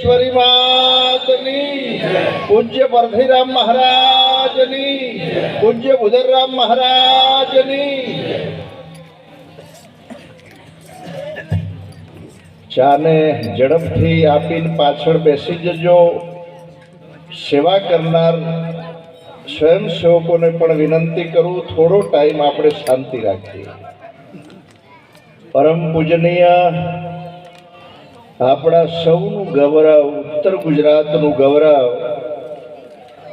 ચામુંડેશ્વરી માતની પૂજ્ય પરથીરામ મહારાજની પૂજ્ય બુધરરામ મહારાજની ચાને ઝડપથી આપીને પાછળ બેસી જજો સેવા કરનાર સ્વયંસેવકોને પણ વિનંતી કરું થોડો ટાઈમ આપણે શાંતિ રાખીએ પરમ પૂજનીય આપણા સૌનું ગૌરવ, ઉત્તર ગુજરાતનું ગૌરવ,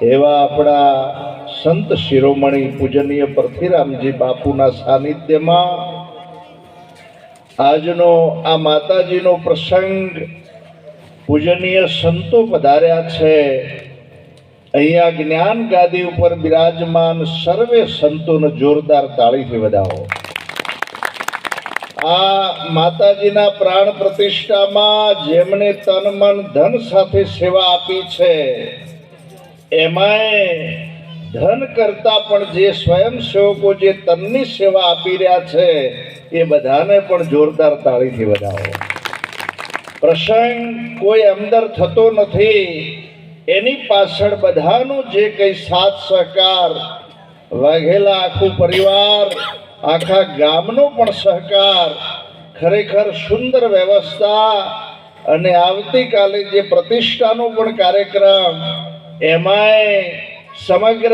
એવા આપણા સંત શિરોમણી પૂજનીય પરથીરામજી બાપુના સાનિધ્યમાં આજનો આ માતાજીનો પ્રસંગ પૂજનીય સંતો પધાર્યા છે. અહીંયા જ્ઞાન ગાદી ઉપર બિરાજમાન સર્વે સંતોને જોરદાર તાળીથી વધાવો. આ માતાજીના પ્રાણ પ્રતિષ્ઠામાં જેમણે તન મન ધન સાથે સેવા આપી છે, એમાંય ધન કરતા પણ જે સ્વયંસેવકો જે તનની સેવા આપી રહ્યા છે, એ બધાને પણ જોરદાર તાળીથી વધાવો. પ્રસંગ કોઈ અંદર થતો નથી, એની પાછળ બધાનો જે કંઈ સાથ સહકાર, વાઘેલા આખું પરિવાર આખા ગામનો પણ સહકાર, ખરેખર સુંદર વ્યવસ્થા અને આવતીકાલે જે પ્રતિષ્ઠાનો પણ કાર્યક્રમ, એમાંય સમગ્ર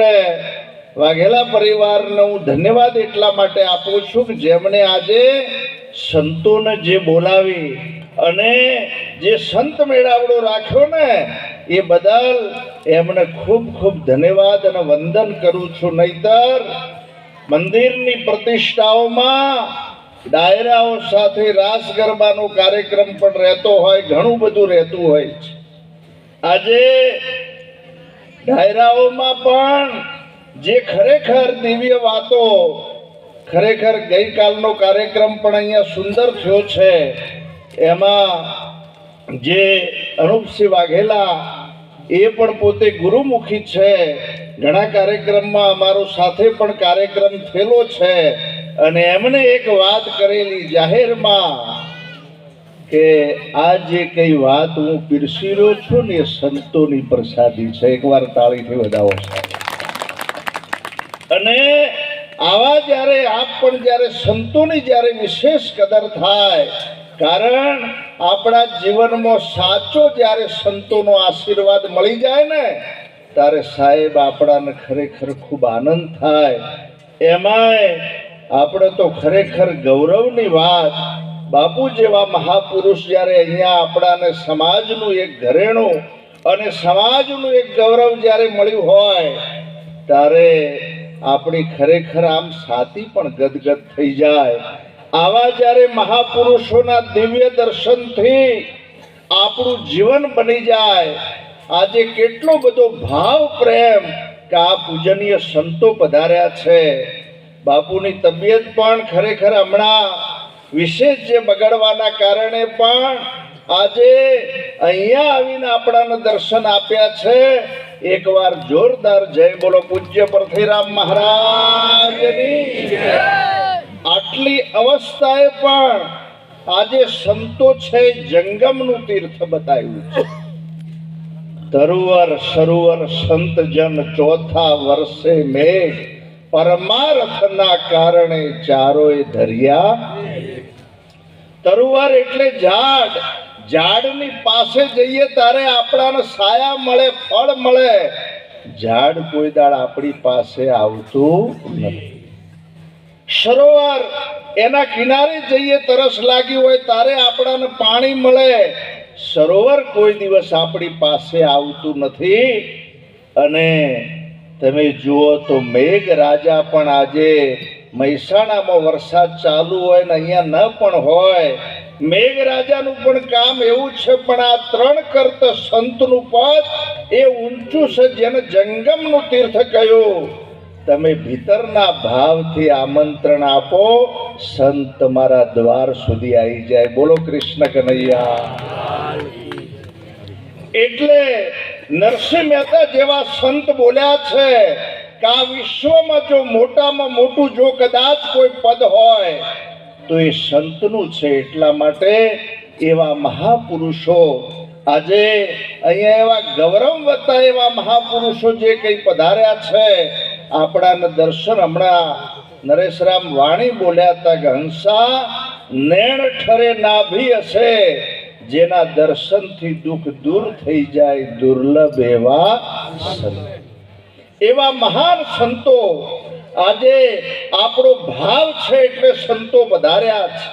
વાઘેલા પરિવારને હું ધન્યવાદ એટલા માટે આપું છું કે જેમણે આજે સંતોને જે બોલાવી અને જે સંત મેળાવડો રાખ્યો ને, એ બદલ એમને ખૂબ ખૂબ ધન્યવાદ અને વંદન કરું છું. નહીતર મંદિરની પ્રતિષ્ઠાઓમાં ડાયરાઓ સાથે રાસ ગરબાનો કાર્યક્રમ પણ રહેતો હોય, ઘણું બધું રહેતું હોય છે. આજે ડાયરાઓમાં પણ જે ખરેખર દિવ્ય વાતો, ખરેખર ગઈકાલનો કાર્યક્રમ પણ અહીંયા સુંદર થયો છે, એમાં જે અનુપસિંહ વાઘેલા એ પણ પોતે ગુરુમુખી છે ઘણા કાર્યક્રમમાં અમારો સાથે પણ કાર્યક્રમ થયેલો છે. અને એમણે એક વાત કરેલી જાહેરમાં કે આ જે કઈ વાત હું પીરસી રહ્યો છું ને એ સંતોની પ્રસાદી છે. એકવાર તાળીથી વધાવો અને આવા જ્યારે આપ પણ જ્યારે સંતોની જ્યારે વિશેષ કદર થાય, કારણ આપણા જીવનમાં સાચો જ્યારે સંતોનો આશીર્વાદ મળી જાય ને ત્યારે સાહેબ આપણાને ખરેખર ખૂબ આનંદ થાય. એમાંય આપણે તો ખરેખર ગૌરવની વાત. બાપુ જેવા મહાપુરુષ જ્યારે અહીંયા આપણાને સમાજનું એક ઘરેણું અને સમાજનું એક ગૌરવ જ્યારે મળ્યું હોય, ત્યારે આપણી ખરેખર આમ સાતી પણ ગદગદ થઈ જાય. આવા જ્યારે મહાપુરુષોના દિવ્ય દર્શનથી આપણું જીવન બની જાય આજે કેટલો બધો ભાવ પ્રેમ કે આ પૂજનીય સંતો પધાર્યા છે. બાપુની તબિયત પણ ખરેખર હમણાં વિશેષ જે બગડવાના કારણે પણ આજે અહીંયા આવીને આપણાને દર્શન આપ્યા છે. એકવાર જોરદાર જય બોલો પૂજ્ય પરથીરામ મહારાજની. આટલી અવસ્થાએ પણ આજે સંતો છે જંગમનું તીર્થ બતાવ્યું છે. તરુવર સરોવર સંત જન ચોથા વર્ષે મેઘ પરમાર્થના કારણે ચારોય ધર્યા. તરુવર એટલે ઝાડ. ઝાડની પાસે જઈએ ત્યારે આપણાને સાયા મળે, ફળ મળે. ઝાડ કોઈ દાડ આપણી પાસે આવતું નથી. સરોવર, એના કિનારે જઈએ તરસ લાગી હોય ત્યારે આપણાને પાણી મળે. સરોવર કોઈ દિવસ આપણી પાસે આવતું નથી. અને તમે જુઓ તો મેઘ રાજા પણ આજે મહેસાણામાં વરસાદ ચાલુ હોય ને અહીંયા ન પણ હોય. મેઘ રાજાનું પણ કામ એવું છે, પણ આ ત્રણ કરત સંતનું પદ એ ઊંચું છે જેને જંગમનું તીર્થ કહ્યું. તમે ભીતરના ભાવથી આમંત્રણ આપો, સંત તમારા દ્વાર સુધી આવી જાય. બોલો કૃષ્ણ કનૈયા. એટલે નરસિંહ મહેતા જેવા સંત બોલ્યા છે કે આ વિશ્વમાં જો મોટામાં મોટું જો કદાચ કોઈ પદ હોય, તો એ સંતનું છે એટલા માટે એવા મહાપુરુષો આજે અહીંયા એવા ગૌરવ વધતા એવા મહાપુરુષો જે કંઈ પધાર્યા છે આપણાને દર્શન હમણાં નરેશરામ વાણી બોલ્યા હતા કે હંસા નેણ ઠરે નાભી હશે, જેના દર્શનથી દુઃખ દૂર થઈ જાય દુર્લભ એવા એવા મહાન સંતો આજે આપણો ભાવ છે એટલે સંતો વધાર્યા છે.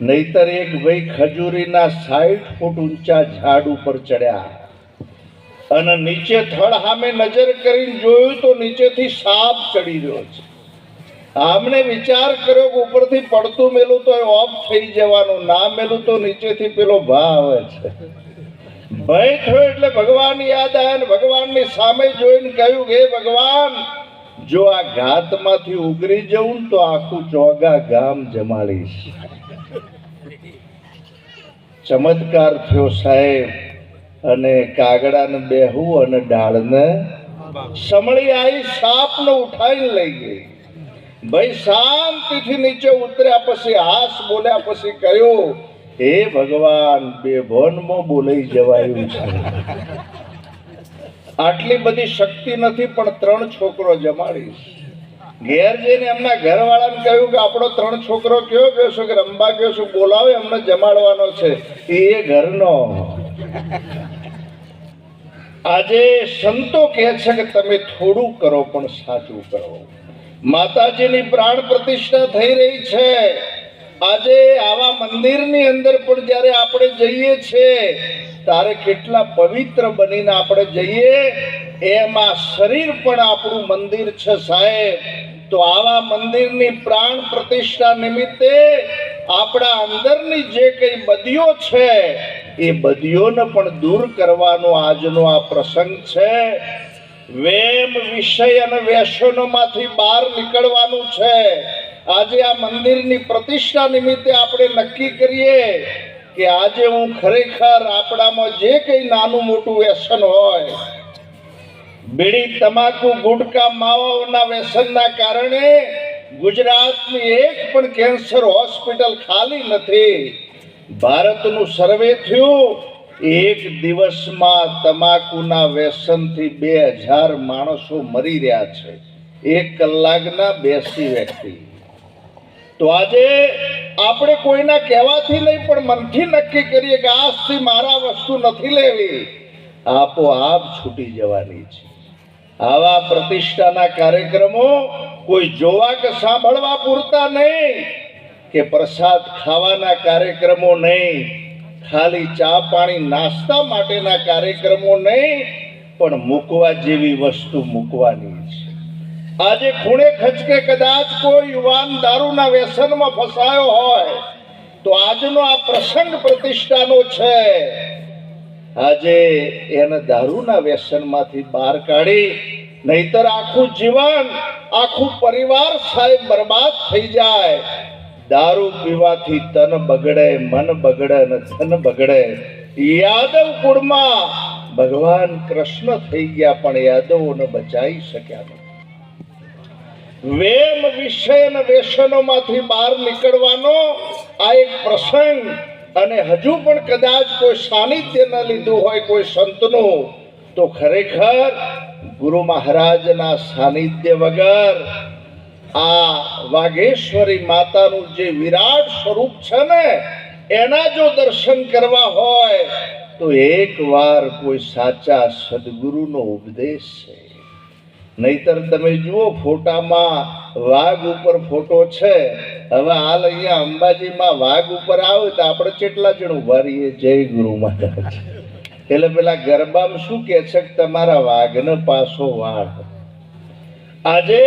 નહીતર એક ભાઈ ખજૂરીના સાઠ ફૂટ ઊંચા ઝાડ ઉપર ચડ્યા. અને નીચે થડ સામે નજર કરીને જોયું તો નીચેથી સાપ ચડી રહ્યો છે. આમને વિચાર કર્યો કે ઉપરથી પડતું મેલું તો ઓફ થઈ જવાનું, ના મેલું તો નીચેથી પેલો ભા આવે છે. ભય થયો એટલે ભગવાન યાદ આવ્યા ને ભગવાનની સામે જોઈને કહ્યું કે ભગવાન, જો આ ઘાતમાંથી ઉગરી જવું તો આખું ચોગા ગામ જમાડીશ. ચમત્કાર થયો સાહેબ. અને કાગડાને બેહું અને ડાળને સમળી આવી સાપને ઉઠાઈને લઈ ગઈ. ભાઈ શાંતિથી નીચે ઉતર્યા પછી હાસ બોલ્યા પછી કહ્યું, હે ભગવાન બે ભવનમાં બોલાઈ જવાયું છે. આટલી બધી શક્તિ નથી, પણ ત્રણ છોકરો જમાડીશ ઘેર જઈને એમના ઘરવાળાને કહ્યું કે, આપણો ત્રણ છોકરો કયો કયો છો? કે, રંબા કયો છું? બોલાવે એમને જમાડવાનો છે. એ ઘરનો આજે સંતો કહે છે કે તમે થોડું કરો, પણ સાચું કરો. માતાજીની પ્રાણ પ્રતિષ્ઠા થઈ રહી છે. આજે આવા મંદિરની અંદર પણ જ્યારે આપણે જઈએ છીએ ત્યારે કેટલા પવિત્ર બનીને આપણે જઈએ, એમાં શરીર પણ આપણું મંદિર છે સાહેબ. તો આવા મંદિરની પ્રાણ પ્રતિષ્ઠા નિમિત્તે આપણા અંદરની જે કંઈ બદીઓ છે, એ બદીઓને પણ દૂર કરવાનો આજનો આ પ્રસંગ છે. વેમ, વિષય અને વ્યસનોમાંથી બહાર નીકળવાનું છે. આજે આ મંદિરની પ્રતિષ્ઠા નિમિત્તે આપણે નક્કી કરીએ કે આજે હું ખરેખર આપણામાં જે કંઈ નાનું મોટું વ્યસન હોય બીડી તમાકુ ગુટકા માવાઓના વ્યસનના કારણે ગુજરાતની એક પણ કેન્સર હોસ્પિટલ ખાલી નથી. ભારતનું સર્વે થયું, એક દિવસમાં તમાકુના વ્યસનથી બે હજાર માણસો મરી રહ્યા છે. એક કલાકના બેસી વ્યક્તિ. તો આજે આપણે કોઈના કહેવાથી નહીં, પણ મનથી નક્કી કરીએ કે આજથી મારા વસ્તુ નથી લેવી. આપોઆપ છૂટી જવાની છે. આવા પ્રતિષ્ઠાના કાર્યક્રમો કોઈ જોવા કે સાંભળવા પૂરતા નહીં કે પ્રસાદ ખાવાના કાર્યક્રમો નહીં, ખાલી ચા પાણી નાસ્તા માટેના કાર્યક્રમો નહીં, પણ મૂકવા જેવી વસ્તુ મૂકવાની છે. આજે ખૂણે ખચકે કદાચ કોઈ યુવાન દારૂના વ્યસનમાં ફસાયો હોય, તો આજનો આ પ્રસંગ પ્રતિષ્ઠાનો છે. આજે એને દારૂના વ્યસનમાંથી બહાર કાઢી, નહીતર આખું જીવન, આખું પરિવાર સાહેબ બરબાદ થઈ જાય. દારૂ પીવાથી તન બગડે, મન બગડે અને ધન બગડે. યાદવ કુળમાં ભગવાન કૃષ્ણ થઈ ગયા, પણ યાદવોને બચાવી શક્યા નહીં વેમ વિષય અને વ્યસનોમાંથી બહાર નીકળવાનો આ એક પ્રસંગ અને હજુ પણ કદાચ કોઈ સાનિધ્ય ન લીધું હોય, કોઈ સંતનું, તો ખરેખર ગુરુ મહારાજના સાનિધ્ય વગર આ વાઘેશ્વરી માતાનું જે વિરાટ સ્વરૂપ છે ને, એના જો દર્શન કરવા હોય, તો એકવાર કોઈ સાચા સદગુરુનો ઉપદેશ છે. નહીતર તમે જુઓ ફોટામાં વાઘ ઉપર ફોટો છે. હવે હાલ અહીંયા અંબાજીમાં વાઘ ઉપર આવે તો આપણે કેટલા જણ ઊભા રહીએ? જય ગુરુ મહારાજ. એટલે પેલા ગરબામાં શું કે છે કે તમારા વાઘને પાછો વાઘ આજે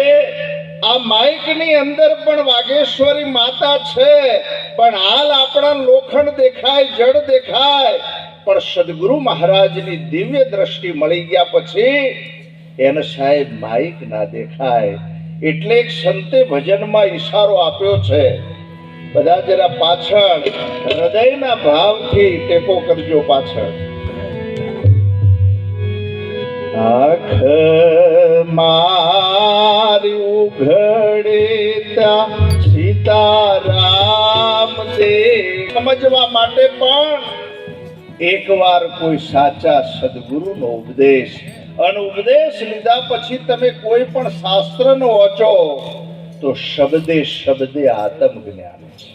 આ માઇકની અંદર પણ વાઘેશ્વરી માતા છે. પણ હાલ આપણા લોખંડ દેખાય જડ દેખાય. પણ સદગુરુ મહારાજની દિવ્ય દ્રષ્ટિ મળી ગયા પછી એને સાહેબ માઇક ના દેખાય. એટલે એક સંતે ભજનમાં ઈશારો આપ્યો છે. બધા જરા પાછળ, હૃદયના ભાવથી ટેકો કરજો પાછળ. આંખ મારી ઘડેતા ત્યાં સીતારામ દે સમજવા માટે પણ એકવાર કોઈ સાચા સદગુરુનો ઉપદેશ અને ઉપદેશ લીધા પછી તમે કોઈ પણ શાસ્ત્રનો વાંચો, તો શબ્દે શબ્દે આત્મ જ્ઞાન છે.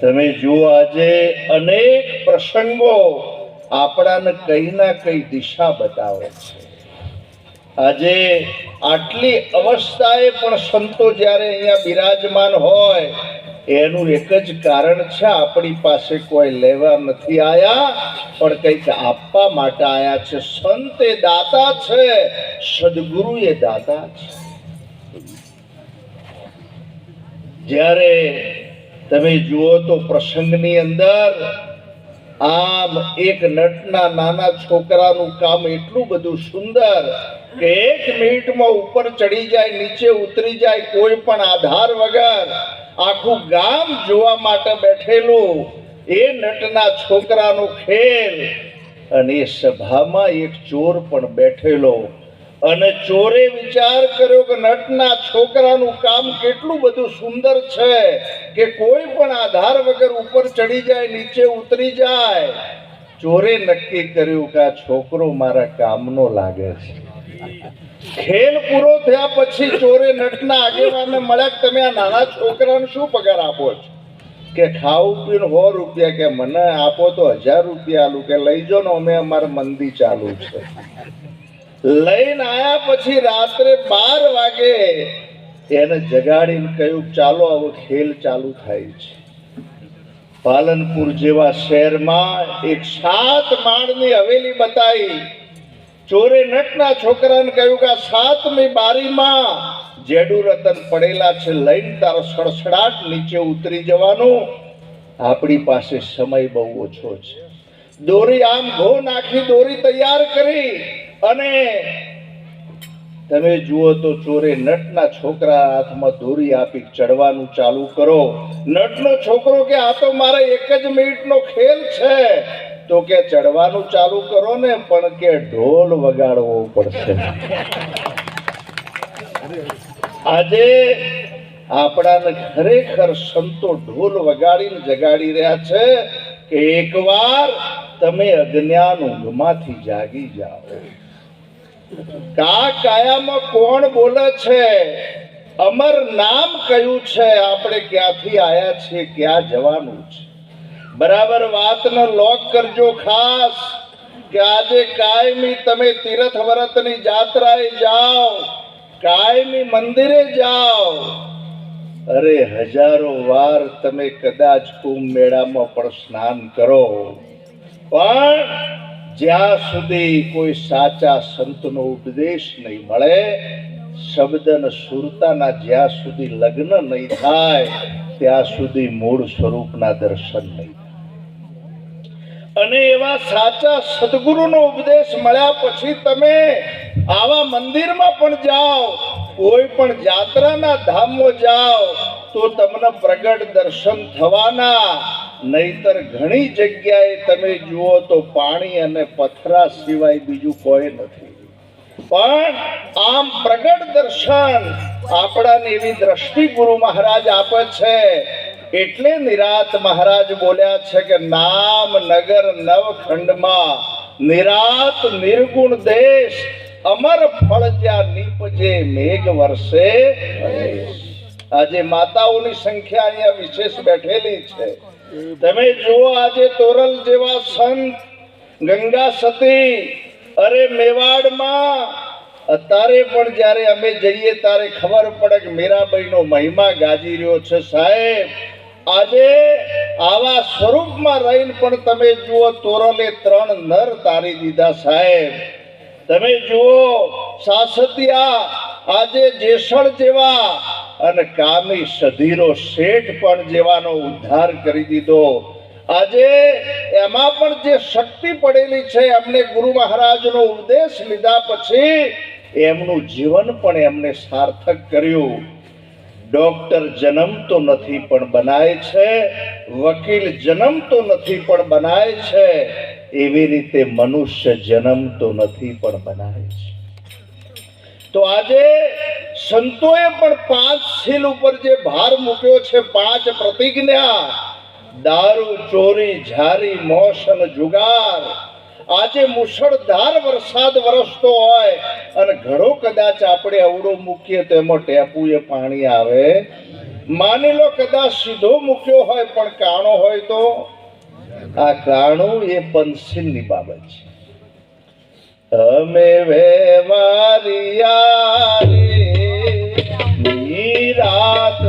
તમે જુઓ આજે અનેક પ્રસંગો આપણાને કઈ ના કઈ દિશા બતાવે છે. આજે આટલી અવસ્થાએ પણ સંતો જ્યારે અહીંયા બિરાજમાન હોય એનું એક જ કારણ છે, આપણી પાસે કોઈ લેવા નથી આયા, પણ કંઈક આપવા માટે આયા છે. સંત એ દાતા છે, સદગુરુ એ દાતા છે. જ્યારે તમે જુઓ તો પ્રસંગની અંદર આમ એક નટના નાના છોકરાનું કામ એટલું બધું સુંદર કે એક મિનિટમાં ઉપર ચડી જાય, નીચે ઉતરી જાય, કોઈ પણ આધાર વગર આખું ગામ જોવા માટે બેઠેલું. એ નટના છોકરાનો ખેલ. અને એ સભામાં એક ચોર પણ બેઠેલો. અને ચોરે વિચાર કર્યો કે નટના છોકરાનું કામ કેટલું બધું સુંદર છે કે કોઈ પણ આધાર વગર ઉપર ચડી જાય, નીચે ઉતરી જાય. ચોરે નક્કી કર્યું કે આ છોકરો મારા કામનો લાગે છે. ખેલ પૂરો થયા પછી ચોરે નટના આગેવાનને મળ્યા તમે આ નાના છોકરાને શું પગાર આપો છો? કે ખાવું પીને સો રૂપિયા કે મને આપો તો હજાર રૂપિયા આલું, કે લઈ જાઓ ને અમે અમારે મંદી ચાલુ છે. લઈને આયા પછી રાત્રે બાર વાગે એને જગાડીને કહ્યું, ચાલો, હવે ખેલ ચાલુ થાય છે. પાલનપુર જેવા શહેરમાં એક સાત માળની હવેલી બતાવી ચોરે નટના છોકરાને કહ્યું કે સાતમી બારીમાં જેડુ રતન પડેલા છે, લઈને તારો સડસડાટ નીચે ઉતરી જવાનું. આપણી પાસે સમય બહુ ઓછો છે. દોરી આમ ઘો નાખી દોરી તૈયાર કરી અને તમે જુઓ તો ચોરે નટના છોકરા હાથમાં દોરી આપી ચડવાનું ચાલુ કરો. નટનો છોકરો કે આ તો મારે એક જ મિનિટનો ખેલ છે. તો કે ચડવાનું ચાલુ કરો ને, પણ કે ઢોલ વગાડવો પડશે. આજે આપણાને ખરેખર સંતો ઢોલ વગાડીને જગાડી રહ્યા છે કે એકવાર તમે અજ્ઞાન ઊંઘમાંથી જાગી જાઓ. કા કાયામાં કોણ બોલે છે? અમર નામ કયું છે? આપણે ક્યાંથી આયા છીએ? ક્યાં જવાનું છે? બરાબર વાતનો લોક કરજો ખાસ કે આજે કાયમી તમે તીર્થ વ્રતની જાત્રાએ જાઓ, કાયમી મંદિરે જાઓ. અરે હજારો વાર તમે કદાચ કુંભ મેળામાં પણ સ્નાન કરો. પણ જ્યાં સુધી કોઈ સાચા સંતનો ઉપદેશ નહીં મળે શબ્દ અને સુરતાના જ્યાં સુધી લગ્ન નહીં થાય, ત્યાં સુધી મૂળ સ્વરૂપના દર્શન નહીં થાય. અને એવા સાચા સદગુરુનો ઉપદેશ મળ્યા પછી તમે આવા મંદિરમાં પણ જાઓ, કોઈ પણ જાત્રાના ધામમાં જાઓ, તો તમને પ્રગટ દર્શન થવાના. નહીતર ઘણી જગ્યાએ તમે જુઓ તો પાણી અને પથરા સિવાય બીજું કોઈ નથી. પણ આમ પ્રગટ દર્શન આપણાને એવી દ્રષ્ટિ ગુરુ મહારાજ આપે છે એટલે નિરાત મહારાજ બોલ્યા છે કે નામ નગર નવખંડમાં નિરાત નિર્ગુણ દેશ, અમર ફળ જ્યાં નીપજે મેઘ વર્ષે આજે માતાઓની સંખ્યા અહીંયા વિશેષ બેઠેલી છે. તમે જુઓ આજે તોરલ જેવા સંત, ગંગા સતી, અરે મેવાડમાં. અત્યારે પણ જ્યારે અમે જઈએ ત્યારે ખબર પડે કે મીરાબાઈનો મહિમા ગાજી રહ્યો છે સાહેબ. આજે આવા સ્વરૂપમાં રહીને પણ તમે જુઓ તોરલે ત્રણ નર તારી દીધા સાહેબ. તમે જુઓ સાસતિયા આજે જેસળ જેવા અને કામી સધીરો શેઠ પણ જેવાનો ઉદ્ધાર કરી દીધો. આજે એમાં પણ જે શક્તિ પડેલી છે, એમને ગુરુ મહારાજનો ઉપદેશ લીધા પછી એમનું જીવન પણ એમને સાર્થક કર્યું. ડોક્ટર જન્મતો નથી પણ બનાય છે, વકીલ જન્મતો નથી પણ બનાય છે, એવી રીતે મનુષ્ય જન્મતો નથી પણ બનાય છે. તો આજે સંતોએ પણ પાંચ શીલ ઉપર જે ભાર મૂક્યો છે, પાંચ પ્રતિજ્ઞા. દારૂ, ચોરી, ઝારી, મોશન, જુગાર. આજે મુશળધાર વરસાદ વરસતો હોય અને ઘણો કદાચ આપણે અવડો મૂકીએ તો એમાં ટેપુએ પાણી આવે. માની લો કદાચ સીધો મૂક્યો હોય પણ કાણો હોય તો? આ કાણું એ પંસિલની બાબત છે. અમે વેવારિયા રાત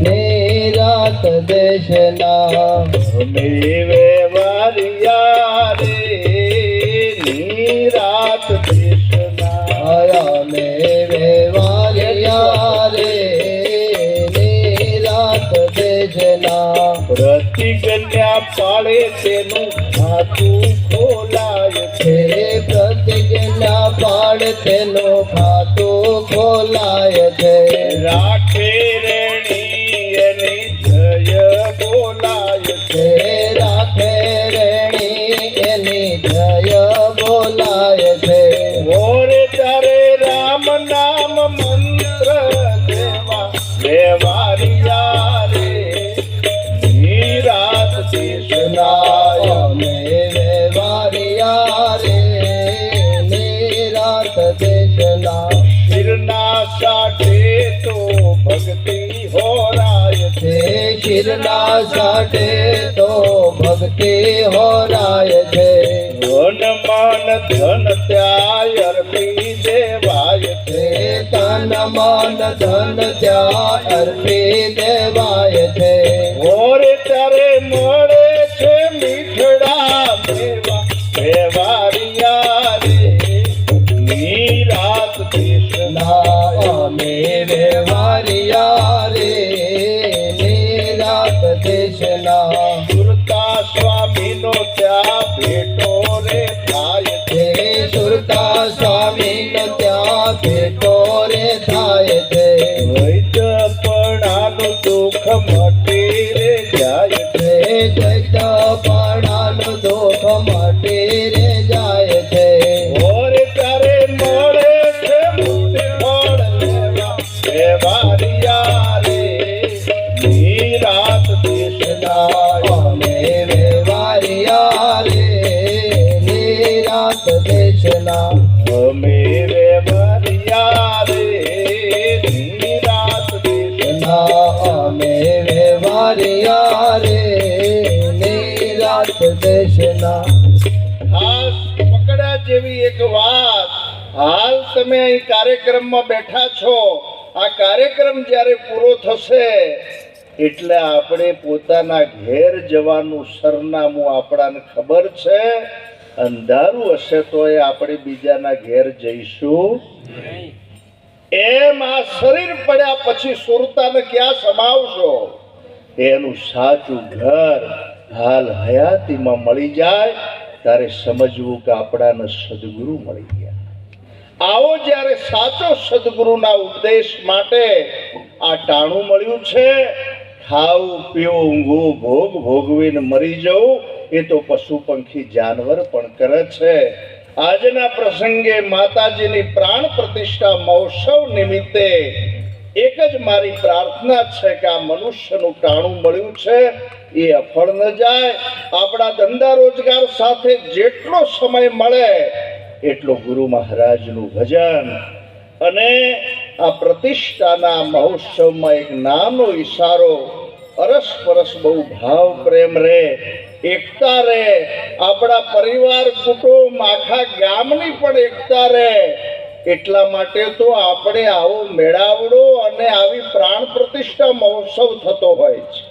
નિરાત દેશના અમે વેવારિયા રે નિરાત દેશના અમે વેવારિયા રે નિરાત દેશના પ્રતિજ્ઞા પાળે તેનું ખાતું ખોલાય છે પ્રતિજ્ઞા પાડ તેનો ખાતું ખોલાય છે રાખે છે સાટે તો ભક્તિ હોરાય છે. ધન માન ધન ત્યાય અર્પી દેવાય છે. ધન માન ધન ત્યાય અર્પી દેવાય છે. મોરે તારે મળે છે મીઠડા મટી રે જાય જય તમે અહીં કાર્યક્રમમાં બેઠા છો. આ કાર્યક્રમ જ્યારે પૂરો થશે, એટલે આપણે પોતાના ઘેર જવાનું સરનામું આપણાને ખબર છે. અંધારું હશે તો એ આપણે બીજાના ઘેર જઈશું. એમ આ શરીર પડ્યા પછી સુરતાને ક્યાં સમાવશો? એનું સાચું ઘર હાલ હયાતીમાં મળી જાય. ત્યારે સમજવું કે આપણાને સદગુરુ મળી ગયા. આવો જ્યારે સાચો સદગુરુના ઉપદેશ માટે આ ટાણું મળ્યું છે ખાવું પીવું ઊંઘવું ભોગ, ભોગવીને મરી જવું એ તો પશુ પંખી જાનવર પણ કરે છે. આજના પ્રસંગે માતાજીની પ્રાણ પ્રતિષ્ઠા મહોત્સવ નિમિત્તે એક જ મારી પ્રાર્થના છે કે આ મનુષ્યનું ટાણું મળ્યું છે, એ અફળ ન જાય. આપણા ધંધા રોજગાર સાથે જેટલો સમય મળે એટલો ગુરુ મહારાજનું ભજન અને આ પ્રતિષ્ઠાના મહોત્સવમાં એક નાનો ઈશારો અરસપરસ બહુ ભાવ પ્રેમ રે એકતા રે આપણા પરિવાર, કુટુંબ, આખા ગામની પણ એકતા રે એટલા માટે તો આપણે આવો મેળાવડો અને આવી પ્રાણ પ્રતિષ્ઠા મહોત્સવ થતો હોય છે.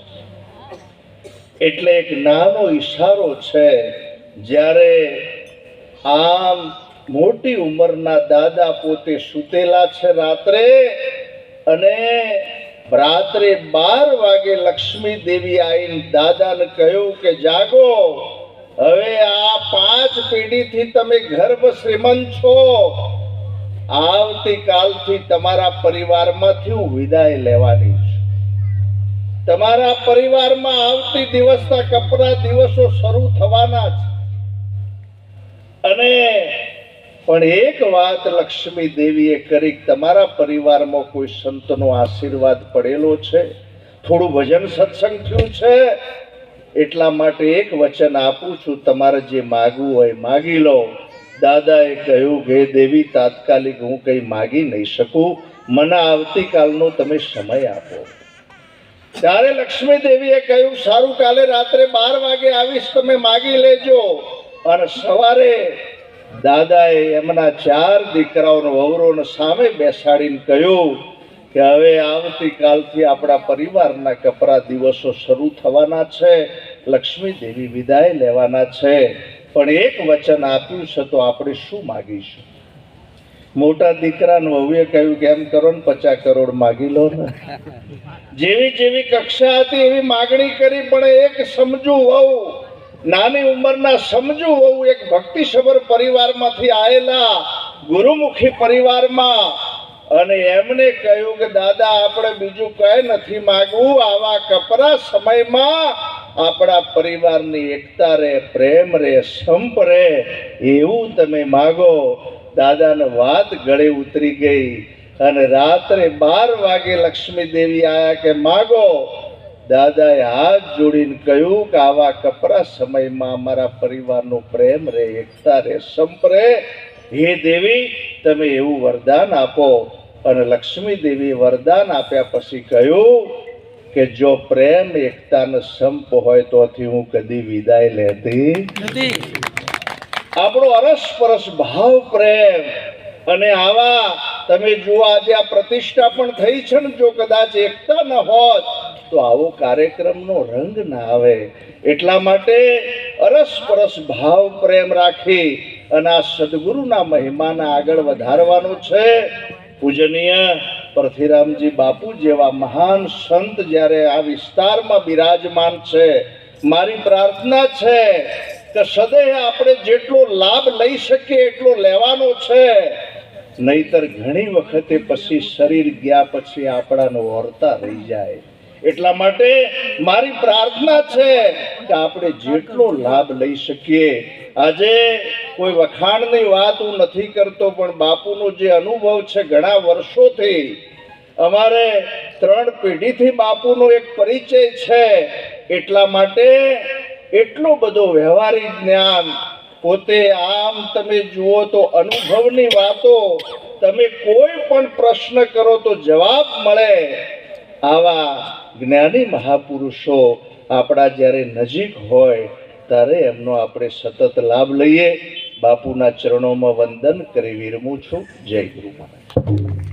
એટલે એક નાનો ઈશારો છે, જ્યારે આમ મોટી ઉંમરના દાદા પોતે સૂતેલા છે રાત્રે અને રાત્રે બાર વાગે લક્ષ્મી દેવી આવીને દાદાને કહ્યું કે, જાગો, હવે આ પાંચ પેઢીથી તમે ગર્ભ શ્રીમંત છો. આવતીકાલથી તમારા પરિવારમાંથી હું વિદાય લેવાની છું. તમારા પરિવારમાં આવતી દિવસના કપરા દિવસો શરૂ થવાના છે. અને પણ એક વાત લક્ષ્મી દેવીએ કરી તમારા પરિવારમાં કોઈ સંતનો આશીર્વાદ પડેલો છે? થોડું ભજન સત્સંગ થયું છે? એટલા માટે એક વચન આપું છું, તમારે જે માગવું હોય માગી લો. દાદાએ કહ્યું કે દેવી, તાત્કાલિક હું કંઈ માગી નહીં શકું. મને આવતીકાલનો તમે સમય આપો. ત્યારે લક્ષ્મી દેવીએ કહ્યું, સારું, કાલે રાત્રે બાર વાગે આવીશ, તમે માગી લેજો. અને સવારે દાદાએ એમના ચાર દીકરાઓનો વહુરોને સામે બેસાડીને કહ્યું કે હવે આવતીકાલથી આપણા પરિવારના કપરા દિવસો શરૂ થવાના છે લક્ષ્મી દેવી વિદાય લેવાના છે. પણ એક વચન આપ્યું છે તો આપણે શું માગીશું? મોટા દીકરાને વહુએ કહ્યું કે એમ કરો ને પચાસ કરોડ માગી લો ને. જેવી જેવી કક્ષા હતી એવી માગણી કરી પણ એક સમજુ વહુ નાની ઉંમરના સમજુ હોવું એક ભક્તિસભર પરિવારમાંથી આવેલા ગુરુમુખી પરિવારમાં. અને એમને કહ્યું કે, દાદા, આપણે બીજું કંઈ નથી માગવું. આવા કપરા સમયમાં આપણા પરિવારની એકતા રે, પ્રેમ રે, સંપ રે, એવું તમે માગો. દાદાને વાત ગળે ઉતરી ગઈ અને રાત્રે બાર વાગે લક્ષ્મી દેવી આયા કે, માગો દાદાએ હાથ જોડીને કહ્યું કે આવા કપરા સમયમાં અમારા પરિવારનો પ્રેમ રે, એકતા રે સંપ રે હે દેવી, તમે એવું વરદાન આપો. અને લક્ષ્મી દેવી વરદાન આપ્યા પછી કહ્યું કે જો પ્રેમ, એકતા ને સંપ હોય તોથી હું કદી વિદાય લેતી આપણો અરસપરસ ભાવ પ્રેમ. અને આવા તમે જુઓ, આજે આ પ્રતિષ્ઠા પણ થઈ છે ને, જો કદાચ એકતા ન હોત તો આવો કાર્યક્રમનો રંગ ના આવે. એટલા માટે અરસપરસ ભાવ પ્રેમ રાખી અને આ સદગુરુના મહિમાને આગળ વધારવાનો છે. પૂજનીય પરથીરામજી બાપુ જેવા મહાન સંત જ્યારે આ વિસ્તારમાં બિરાજમાન છે, મારી પ્રાર્થના છે કે સદૈવ આપણે જેટલો લાભ લઈ શકીએ એટલો લેવાનો છે. નહીતર ઘણી વખતે પછી શરીર ગયા પછી આપણાનો વર્તા રહી જાય. એટલા માટે મારી પ્રાર્થના છે કે આપણે જેટલો લાભ લઈ શકીએ. આજે કોઈ વખાણની વાત હું નથી કરતો, પણ બાપુનો જે અનુભવ છે ઘણા વર્ષોથી, અમારે ત્રણ પેઢીથી બાપુનો એક પરિચય છે. એટલા માટે એટલો બધો વ્યવહારિક જ્ઞાન, પોતે આમ તમે જુઓ તો અનુભવની વાતો, તમે કોઈ પણ પ્રશ્ન કરો તો જવાબ મળે. આવા જ્ઞાની મહાપુરુષો આપણા જ્યારે નજીક હોય, ત્યારે એમનો આપણે સતત લાભ લઈએ. બાપુના ચરણોમાં વંદન કરી વિરમું છું. જય ગુરુ મહારાજ.